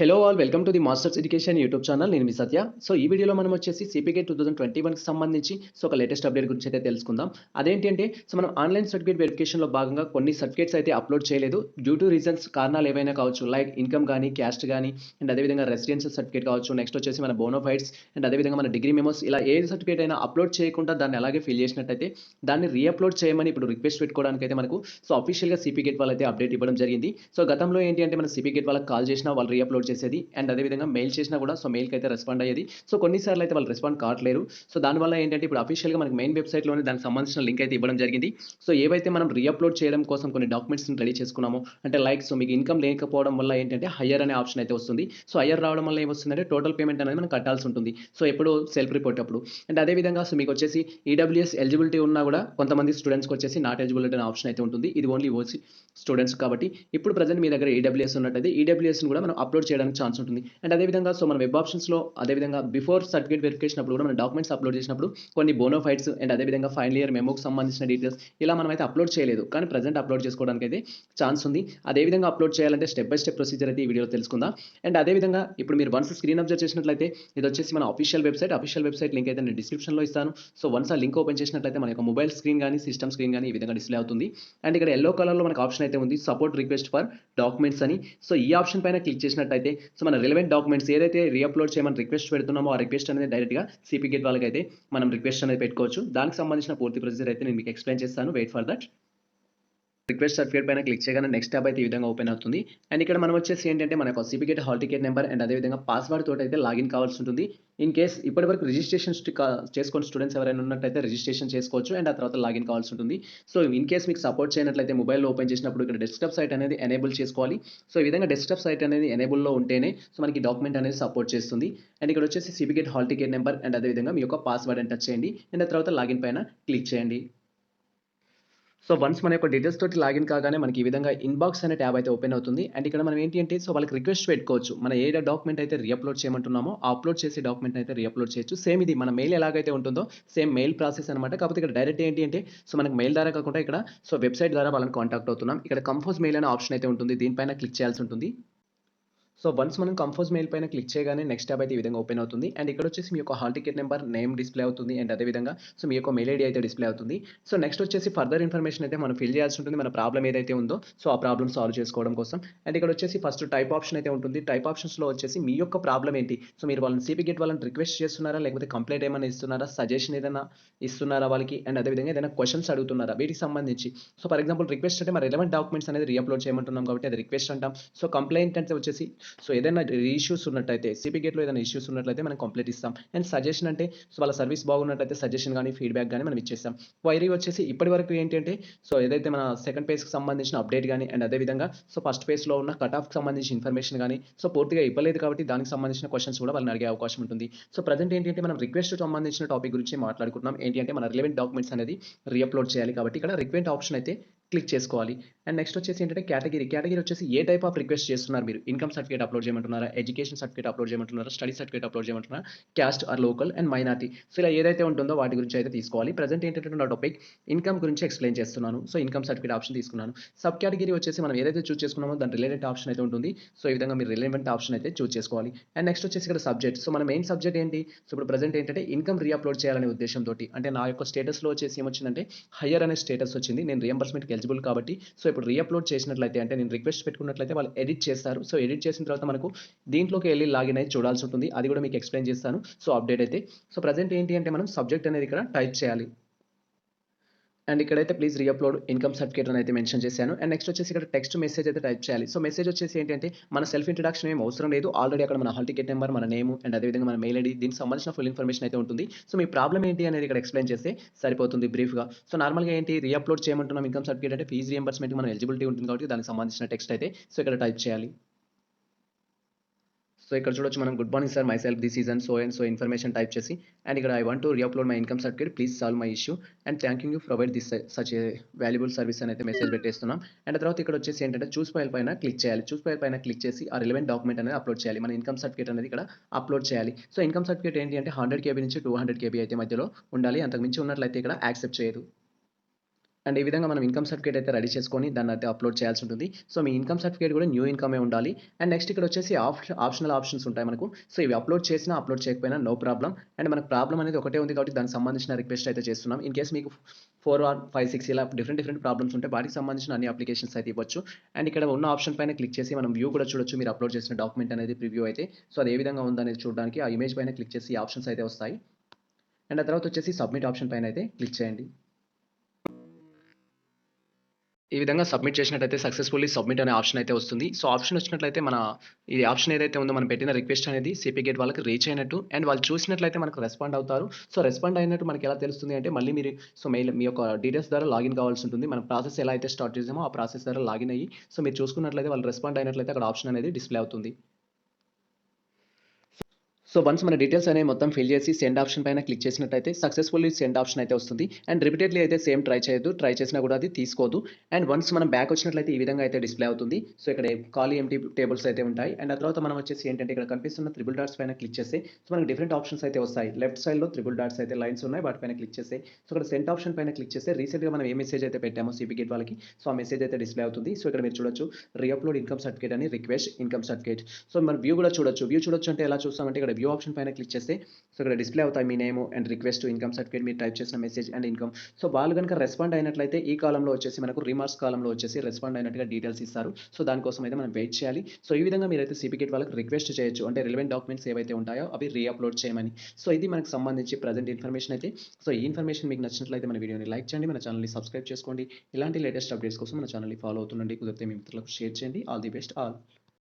Hello all welcome to the masters education YouTube channel నేను మీ సత్య. So ఈ వీడియోలో మనం వచ్చేసి సిపికే టూ థౌసండ్ ట్వంటీ వన్కి సంబంధించి సో ఒక లేటెస్ట్ అప్డేట్ గురించి అయితే తెలుసుకుందాం. అదేంటి అంటే సో మనం ఆన్లైన్ సర్టిఫికేట్ వెరిఫికేషన్లో భాగంగా కొన్ని సర్టిఫికేట్స్ అయితే అప్లోడ్ చేయలేదు. డ్యూ టు రీజన్స్ కారణాలు ఏవైనా కావచ్చు లైక్ ఇన్కమ్ కానీ క్యాస్ట్ కానీ అండ్ అదేవిధంగా రెసిడెన్షియల్ సర్టిఫికేట్ కావచ్చు. నెక్స్ట్ వచ్చేసి మన బోనోఫైడ్స్ అండ్ అదేవిధంగా మన డిగ్రీ మెమోస్ ఇలా ఏ సర్టిఫికేట్ అయినా అప్లోడ్ చేయకుండా దాన్ని అలాగే ఫిల్ చేసినట్టయితే దాన్ని రీఅప్లోడ్ చేయమని ఇప్పుడు రిక్వెస్ట్ పెట్టుకోవడానికి అయితే మనకు సో అఫీషియల్గా సిపికేట్ వాళ్ళు అయితే అప్డేట్ ఇవ్వడం జరిగింది. సో గతంలో ఏంటి అంటే మన సిపికేట్ వాళ్ళకి కాల్ చేసినా వాళ్ళు రీఅప్లోడ్ చేసేది. అండ్ అదేవిధంగా మెయిల్ చేసినా కూడా సో మెయిల్కి అయితే రెస్పాండ్ అయ్యేది. సో కొన్నిసార్లు అయితే వాళ్ళు రెస్పాండ్ కావట్లేరు. సో దానివల్ల ఏంటంటే ఇప్పుడు అఫీషియల్గా మనకి మెయిన్ వెబ్సైట్లోనే దానికి సంబంధించిన లింక్ అయితే ఇవ్వడం జరిగింది. సో ఏవైతే మనం రీఅప్లోడ్ చేయడం కోసం కొన్ని డాక్యుమెంట్స్ని రెడీ చేసుకున్నామో అంటే లైక్ సో మీకు ఇన్కమ్ లేకపోవడం వల్ల ఏంటంటే హయ్యర్ అనే ఆప్షన్ అయితే వస్తుంది. సో హయ్యర్ రావడం వల్ల ఏమొస్తుందంటే టోటల్ పేమెంట్ అనేది మనం కట్టాల్సి ఉంటుంది. సో ఎప్పుడు సెల్ఫ్ రిపోర్ట్ అప్పుడు. అండ్ అదేవిధంగా సో మీకు వచ్చేసి ఈడబ్ల్యూఎస్ ఎలిజిబిలిటీ ఉన్నా కూడా కొంతమంది స్టూడెంట్స్కి వచ్చేసి నాట్ ఎలిజిబిలిటీ అనే ఆప్షన్ అయితే ఉంటుంది. ఇది ఓన్లీ ఓసీ స్టూడెంట్స్ కాబట్టి ఇప్పుడు ప్రజెంట్ మీ దగ్గర ఈడబ్ల్యూఎస్ ఉన్నట్టయితే ఈడబ్ల్యూఎస్ని కూడా మనం అప్లోడ్ చేయడానికి ఛాన్స్ ఉంటుంది. అండ్ అదేవిధంగా సో మన వెబ్ ఆప్షన్స్లో అదేవిధంగా బిఫోర్ సర్టిఫికేట్ వెరిఫికేషన్ అప్పుడు కూడా మన డాక్యుమెంట్స్ అప్లోడ్ చేసినప్పుడు కొన్ని బోనోఫైట్స్ అండ్ అదేవిధంగా ఫైనల్ ఇయర్ మెమోకి సంబంధించిన డీటెయిల్స్ ఇలా మనం అయితే అప్లోడ్ చేయలేదు. కానీ ప్రజెంట్ అప్లోడ్ చేసుకోవడానికి అయితే ఛాన్స్ ఉంది. అదేవిధంగా అప్లోడ్ చేయాలంటే స్టెప్ బై స్టెప్ ప్రొసీజర్ అయితే ఈ వీడియోలో తెలుసుకుందాం. అండ్ అదేవిధంగా ఇప్పుడు మీరు వన్స్ స్క్రీన్ అబ్జర్వ్ చేసినట్లయితే ఇది వచ్చేసి మన official website official website link అయితే నేను డిస్క్రిప్షన్లో ఇస్తాను. సో వన్స్ ఆ లింక్ ఓపెన్ చేసినట్లయితే మన యొక్క మొబైల్ స్క్రీన్ కానీ సిస్టమ్ స్క్రీన్ కానీ ఈ విధంగా డిస్ప్లే అవుతుంది. అండ్ ఇక్కడ ఎల్లో కలర్లో మనకు ఆప్షన్ అయితే ఉంది. సపోర్ట్ రిక్వెస్ట్ ఫర్ డాక్యుమెంట్స్ అని. సో ఈ ఆప్షన్ పైన క్లిక్ చేసినట్లయితే సో మన రిలవెంట్ డాక్యుమెంట్స్ ఏదైతే రీఅప్లోడ్ చేయమని రిక్వెస్ట్ పెడుతున్నామో ఆ రిక్వెస్ట్ అనేది డైరెక్ట్గా సిపి గేట్ వాళ్ళకి అయితే మనం రిక్వెస్ట్ అనేది పెట్టుకోవచ్చు. దానికి సంబంధించిన పూర్తి ప్రొసీజర్ అయితే నేను మీకు ఎక్స్ప్లెయిన్ చేస్తాను. Wait for that request certificate పైన క్లిక్ చేయగానే నెక్స్ట్ ట్యాబ్ అయితే ఈ విధంగా ఓపెన్ అవుతుంది. అండ్ ఇక్కడ మనం వచ్చేసి ఏంటంటే మనకు certificate hall ticket number and అదేవిధంగా పాస్వర్డ్ తోటి అయితే లాగిన్ కావాల్సి ఉంటుంది. ఇన్ కేస్ ఇప్పటివరకు రిజిస్ట్రేషన్ చేసుకుని స్టూడెంట్స్ ఎవరైనా ఉన్నట్టయితే రిజిస్ట్రేషన్ చేసుకోవచ్చు అండ్ ఆ తర్వాత లాగిన్ కావాల్సి ఉంటుంది. సో ఇన్ కేస్ మీకు సపోర్ట్ చేయనట్లయితే మొబైల్లో ఓపెన్ చేసినప్పుడు ఇక్కడ డెస్క్టాప్ సైట్ అనేది ఎనేబుల్ చేసుకోవాలి. సో ఈ విధంగా డెస్క్టాప్ సైట్ అనేది ఎనేబుల్లో ఉంటేనే సో మనకి డాక్యుమెంట్ అనేది సపోర్ట్ చేస్తుంది. అండ్ ఇక్కడ వచ్చేసి certificate hall ticket number and అదేవిధంగా మీ యొక్క పాస్వర్డ్ అని టచ్ చేయండి. అండ్ ఆ తర్వాత లాగిన్ పైన క్లిక్ చేయండి. సో వన్స్ మన యొక్క డీటెయిల్స్ తోటి లాగిన్ కాగానే మనకి ఈ విధంగా ఇన్బాక్స్ అనే ట్యాబ్ అయితే ఓపెన్ అవుతుంది. అండ్ ఇక్కడ మనం ఏంటి అంటే సో వాళ్ళకి రిక్వెస్ట్ పెట్టుకోవచ్చు. మన ఏ డాక్యుమెంట్ అయితే రీఅప్లోడ్ చేయమంటున్నామో ఆ అప్లోడ్ చేసే డాక్యుమెంట్ అయితే రీఅప్లోడ్ చేయొచ్చు. సేమ్ ఇది మన మెయిల్ ఎలాగైతే ఉంటుందో సేమ్ మెయిల్ ప్రాసెస్ అనమాట కాకపోతే ఇక్కడ డైరెక్ట్ ఏంటి అంటే సో మనకి మెయిల్ ద్వారా కాకుండా ఇక్కడ సో వెబ్సైట్ ద్వారా వాళ్ళని కాంటాక్ట్ అవుతున్నాం. ఇక్కడ కంపోజ్ మెయిల్ అనే ఆప్షన్ అయితే ఉంటుంది. దీనిపైన క్లిక్ చేయాల్సి ఉంటుంది. సో వన్స్ మనం కంఫర్స్ మెయిల్ పైన క్లిక్ చేయగానే నెక్స్ట్ ట్యాబ్ అయితే ఈ విధంగా ఓపెన్ అవుతుంది. అండ్ ఇక్కడ వచ్చేసి మీ యొక్క hall ticket number name display అవుతుంది. అండ్ అదేవిధంగా సో మీ యొక్క మెయిల్ ఐడి అయితే డిస్ప్లే అవుతుంది. సో నెక్స్ట్ వచ్చేసి ఫర్దర్ ఇన్ఫర్మేషన్ అయితే మనం ఫిల్ చేయాల్సి ఉంటుంది. మన ప్రాబ్లం ఏదైతే ఉందో సో ఆ ప్రాబ్లమ్ సాల్వ్ చేసుకోవడం కోసం. అండ్ ఇక్కడ వచ్చేసి ఫస్ట్ టైప్ ఆప్షన్ అయితే ఉంటుంది. టైప్ ఆప్షన్స్లో వచ్చేసి మీ యొక్క ప్రాబ్లం ఏంటి? సో మీరు వాళ్ళని సిపి గేట్ వాళ్ళని రిక్వెస్ట్ చేస్తున్నారా? లేకపోతే కంప్లైంట్ ఏమైనా ఇస్తున్నారా? సజెషన్ ఏదైనా ఇస్తున్నారా వాళ్ళకి? అండ్ అదేవిధంగా ఏదైనా క్వశ్చన్స్ అడుగుతున్నారా? వీటికి సంబంధించి. సో ఫర్ ఎగ్జాంపుల్ రిక్వెస్ట్ అంటే మరి రిలవెంట్ డాక్యుమెంట్స్ అనేది రీఅప్లోడ్ చేయమంటున్నాం కాబట్టి అది రిక్వెస్ట్ అంటాం. సో కంప్లైంట్ అంటే వచ్చేసి సో ఏదైనా ఇష్యూస్ ఉన్నట్టయితే సిపి గేట్లో ఏదైనా ఇష్యూస్ ఉన్నట్లయితే మనం కంప్లీట్ ఇస్తాం. అండ్ సజెషన్ అంటే సో వాళ్ళ సర్వీస్ బాగున్నట్లయితే సజెషన్ కానీ ఫీడ్బ్యాక్ కానీ మనం ఇచ్చేస్తాం. క్వైరీ వచ్చేసి ఇప్పటి వరకు ఏంటంటే సో ఏదైతే మన సెకండ్ పేజ్కి సంబంధించిన అప్డేట్ కానీ అండ్ అదేవిధంగా సో ఫస్ట్ పేజ్లో ఉన్న కట్ ఆఫ్కి సంబంధించిన ఇన్ఫర్మేషన్ కానీ సో పూర్తిగా ఇవ్వలేదు కాబట్టి దానికి సంబంధించిన క్వశ్చన్స్ కూడా వాళ్ళని అడిగే అవకాశం ఉంటుంది. సో ప్రజెంట్ ఏంటంటే మనం రిక్వెస్ట్ సంబంధించిన టాపిక్ గురించి మాట్లాడుకుంటున్నాం. ఏంటి అంటే మన రిలవెంట్ డాక్యుమెంట్స్ అనేది రీఅప్లోడ్ చేయాలి కాబట్టి ఇక్కడ రిక్వెంట్ ఆప్షన్ అయితే క్లిక్ చేసుకోవాలి. అండ్ నెక్స్ట్ వచ్చేసి ఏంటంటే కేటగిరీ కేటగిరీ వచ్చేసి ఏ టైప్ ఆఫ్ రిక్వెస్ట్ చేస్తున్నారు మీరు? ఇన్కమ్ సర్టిఫికేట్ అప్లోడ్ చేయమంటున్నారా? ఎడ్యుకేషన్ సర్టిఫికేట్ అప్లోడ్ చేయమంటున్నారా? Study certificate upload చేయమంటున్నారా? Caste or local and minority. So ఇలా ఏదైతే ఉంటుందో వాటి గురించి అయితే తీసుకోవాలి. ప్రజెంట్ ఏంటంటే నా టాపిక్ ఇన్కమ్ గురించి ఎక్స్ప్లెయిన్ చేస్తున్నాను. సో ఇన్కమ్ సర్టిఫికేట్ ఆప్షన్ తీసుకున్నాను. సబ్ కేటగిరీ వచ్చేసి మనం ఏదైతే చూస్ చేసుకున్నామో దాని రిలేటెడ్ ఆప్షన్ అయితే ఉంటుంది. సో ఈ విధంగా మీరు రిలేవెంట్ ఆప్షన్ అయితే చూస్ చేసుకోవాలి. అండ్ నెక్స్ట్ వచ్చేసి ఇక్కడ సబ్జెక్ట్ సో మన మెయిన్ సబ్జెక్ట్ ఏంటి? సో ఇప్పుడు ప్రజెంట్ ఏంటంటే ఇన్కమ్ రీఅప్లోడ్ చేయాలనే ఉద్దేశంతో అంటే నా యొక్క స్టేటస్లో వచ్చేసి ఏమొచ్చిందంటే హయ్యర్ అనే స్టేటస్ వచ్చింది. నేను రియంబర్స్మెంట్కి ఎలిజిబుల్ కాబట్టి సో ఇప్పుడు రీఅప్లోడ్ చేసినట్లయితే అంటే నేను రిక్వెస్ట్ పెట్టుకున్నట్లయితే వాళ్ళు ఎడిట్ చేస్తారు. సో ఎడిట్ చేసిన తర్వాత మనకు దీంట్లోకి వెళ్ళి లాగిన్ అయితే చూడాల్సి ఉంటుంది. అది కూడా మీకు ఎక్స్ప్లెయిన్ చేస్తాను. సో అప్డేట్ అయితే. సో ప్రజెంట్ ఏంటి అంటే మనం సబ్జెక్ట్ అనేది ఇక్కడ టైప్ చేయాలి. అండ్ ఇక్కడైతే ప్లీజ్ రీఅప్లోడ్ ఇన్కమ్ సర్టిఫికేట్ అని అయితే మెన్షన్ చేశాను. అండ్ నెక్స్ట్ వచ్చేసి ఇక్కడ టెక్స్ట్ మెసేజ్ అయితే టైప్ చేయాలి. సో మెసేజ్ వచ్చేసి ఏంటంటే మన సెల్ఫ్ ఇంట్రడక్షన్ ఏం అవసరం లేదు. ఆల్రెడీ అక్కడ మన హాల్ టికెట్ నెంబర్ మన నేమ్ అండ్ అదేవిధంగా మన మెయిల్ ఐడి దీనికి సంబంధించిన ఫుల్ ఇన్ఫర్మేషన్ అయితే ఉంటుంది. సో మీ ప్రాబ్లం ఏంటి అనేది ఇక్కడ ఎక్స్ప్లెయిన్ చేస్తే సరిపోతుంది బ్రీఫ్గా సో నార్మల్గా ఏంటి రీఅప్లోడ్ చేయమంటున్నాం ఇన్కమ్ సర్టిఫికేట్ అంటే ఫీజు రియంబర్స్మెంట్ మన ఎలిజిబిలిటీ ఉంటుంది కాబట్టి దానికి సంబంధించిన టెక్స్ట్ అయితే. సో ఇక్కడ టైప్ చేయాలి. సో ఇక్కడ చూడొచ్చు మనం good morning sir my self this season so and so information type చేసి అండ్ ఇక్కడ I want to reupload my income certificate please solve my issue and thank you provide this such valuable service అని అయితే message పెట్టేస్తున్నాం. And తర్వాత ఇక్కడ వచ్చేసి ఏంటంటే చూస్ file పైన click చేయాలి. చూస్ ఫైల్ పైన క్లిక్ చేసి ఆ రిలవెంట్ డాక్యుమెంట్ అనేది అప్లోడ్ చేయాలి. మన ఇన్కమ్ సర్టిఫికేట్ అనేది ఇక్కడ అప్లోడ్ చేయాలి. సో ఇన్కమ్ సర్టిఫికేట్ ఏంటి అంటే హండ్రెడ్ కేబీ నుంచి టూ హండ్రెడ్ కేబీ అయితే మధ్యలో ఉండాలి. అంతకు మించి ఉన్నట్లయితే ఇక్కడ యాక్సెప్ట్ చేయదు. అండ్ ఈ విధంగా మనం ఇన్కమ్ సర్టిఫికేట్ అయితే రెడీ చేసుకొని దాన్ని అయితే అప్లోడ్ చేయాల్సి ఉంటుంది. సో మీ ఇన్కమ్ సర్టిఫికేట్ కూడా న్యూ ఇన్కమే ఉండాలి. అండ్ నెక్స్ట్ ఇక్కడ వచ్చేసి ఆప్షన్ ఆప్షనల్ ఆప్షన్స్ ఉంటాయి మనకు. సో ఇవి అప్లోడ్ చేసినా అప్లోడ్ చేయకపోయినా నో ప్రాబ్లం. అండ్ మనకు ప్రాబ్లం అనేది ఒకటే ఉంది కాబట్టి దానికి సంబంధించిన రిక్వెస్ట్ అయితే చేస్తున్నాం. ఇన్ కేస్ మీకు ఫోర్ ఆర్ ఫైవ్ సిక్స్ ఇలా డిఫరెంట్ డిఫరెంట్ ప్రాబ్లమ్స్ ఉంటే వాటికి సంబంధించిన అన్ని అప్లికేషన్స్ అయితే ఇవ్వచ్చు. అండ్ ఇక్కడ ఉన్న ఆప్షన్ పైన క్లిక్ చేసి మనం వ్యూ కూడా చూడొచ్చు. మీరు అప్లోడ్ చేసిన డాక్యుమెంట్ అనేది ప్రివ్యూ అయితే. సో అది ఏ విధంగా ఉందనేది చూడడానికి ఆ ఇమేజ్ పైన క్లిక్ చేసి ఆప్షన్స్ అయితే వస్తాయి. అండ్ ఆ తర్వాత వచ్చేసి సబ్మిట్ ఆప్షన్ పైన అయితే క్లిక్ చేయండి. ఈ విధంగా సబ్మిట్ చేసినట్లయితే సక్సెస్ఫుల్లీ సబ్మిట్ అనే ఆప్షన్ అయితే వస్తుంది. సో ఆప్షన్ వచ్చినట్లయితే మన ఈ ఆప్షన్ ఏదైతే ఉందో మనం పెట్టిన రిక్వెస్ట్ అనేది సిపి గేట్ వాళ్ళకి రీచ్ అయినట్టు. అండ్ వాళ్ళు చూసినట్లయితే మనకు రెస్పాండ్ అవుతారు. సో రెస్పాండ్ అయినట్టు మనకి ఎలా తెలుస్తుంది అంటే మళ్ళీ మీరు సో మెయిల్ మీ యొక్క డీటెయిల్స్ ద్వారా లాగిన్ కావాల్సి ఉంటుంది. మన ప్రాసెస్ ఎలా అయితే స్టార్ట్ చేసామో ఆ ప్రాసెస్ ద్వారా లాగిన్ అయ్యి సో మీరు చూసుకున్నట్లయితే వాళ్ళు రెస్పాండ్ అయినట్లయితే అక్కడ ఆప్షన్ అనేది డిస్ప్లే అవుతుంది. సో వన్స్ మన డీటెయిల్స్ అనేవి మొత్తం ఫిల్ చేసి సెండ్ ఆప్షన్ పైన క్లిక్ చేసినట్టయితే సక్సెస్ఫుల్లీ సెండ్ ఆప్షన్ అయితే వస్తుంది. అండ్ రిపీటెడ్లీ అయితే సేమ్ ట్రై చేయొద్దు. ట్రై చేసినా కూడా అది తీసుకోదు. అండ్ వన్స్ మనం బ్యాక్ వచ్చినట్లయితే ఈ విధంగా అయితే డిస్ప్లే అవుతుంది. సో ఇక్కడ ఖాళీ ఎంటీ టేబుల్స్ అయితే ఉంటాయి. అండ్ ఆ తర్వాత మనం వచ్చేసి ఏంటంటే ఇక్కడ కనిపిస్తున్న త్రిబుల్ డాట్స్ పైన క్లిక్ చేస్తే సో మనకి డిఫరెంట్ ఆప్షన్స్ అయితే వస్తాయి. లెఫ్ట్ సైడ్లో త్రిబుల్ డాట్స్ అయితే లైన్స్ ఉన్నాయి. వాటిపైన క్లిక్ చేస్తే సో ఇక్కడ సెంట్ ఆప్షన్ పైన క్లిక్ చేస్తే రీసెంట్గా మనం ఏ మెసేజ్ అయితే పెట్టామో సిపిగేట్ వాళ్ళకి సో ఆ మెసేజ్ అయితే డిస్ప్లే అవుతుంది. సో ఇక్కడ మీరు చూడొచ్చు రీఅప్లోడ్ ఇన్కమ్ సర్టిఫికేట్ అని రిక్వెస్ట్ ఇన్కమ్ సర్టిఫికేట్ సో మనం వ్యూ కూడా చూడొచ్చు. వ్యూ చూడొచ్చు అంటే ఎలా చూస్తామంటే ఇక్కడ వ్యూ ఆప్షన్ పైన క్లిక్ చేస్తే సో ఇక్కడ డిస్ప్లే అవుతాయి మీ name and request income certificate మీరు టైప్ చేసిన మెసేజ్ అండ్ ఇన్కమ్. సో వాళ్ళు కనుక రెస్పాండ్ అయినట్లయితే ఈ కాలంలో వచ్చేసి మనకు రిమార్క్స్ కాలంలో వచ్చేసి రెస్పాండ్ అయినట్టుగా డీటెయిల్స్ ఇస్తారు. సో దానికోసం అయితే మనం వెయిట్ చేయాలి. సో ఈ విధంగా మీరైతే సిపికేట్ వాళ్ళకి రిక్వెస్ట్ చేయొచ్చు. అంటే రిలవెంట్ డాక్యుమెంట్స్ ఏవైతే ఉంటాయో అవి రీఅప్లోడ్ చేయమని. సో ఇది మనకు సంబంధించి ప్రజెంట్ ఇన్ఫర్మేషన్ అయితే. సో ఈ ఇన్ఫర్మేషన్ మీకు నచ్చినట్లయితే మన వీడియోని లైక్ చేయండి. మన ఛానల్ని సబ్స్క్రైబ్ చేసుకోండి. ఇలాంటి లేటెస్ట్ అప్డేట్స్ కోసం మన ఛానల్ని ఫాలో అవుతుండండి. కుదిరితే మీ మిత్రులకు షేర్ చేయండి. All the best all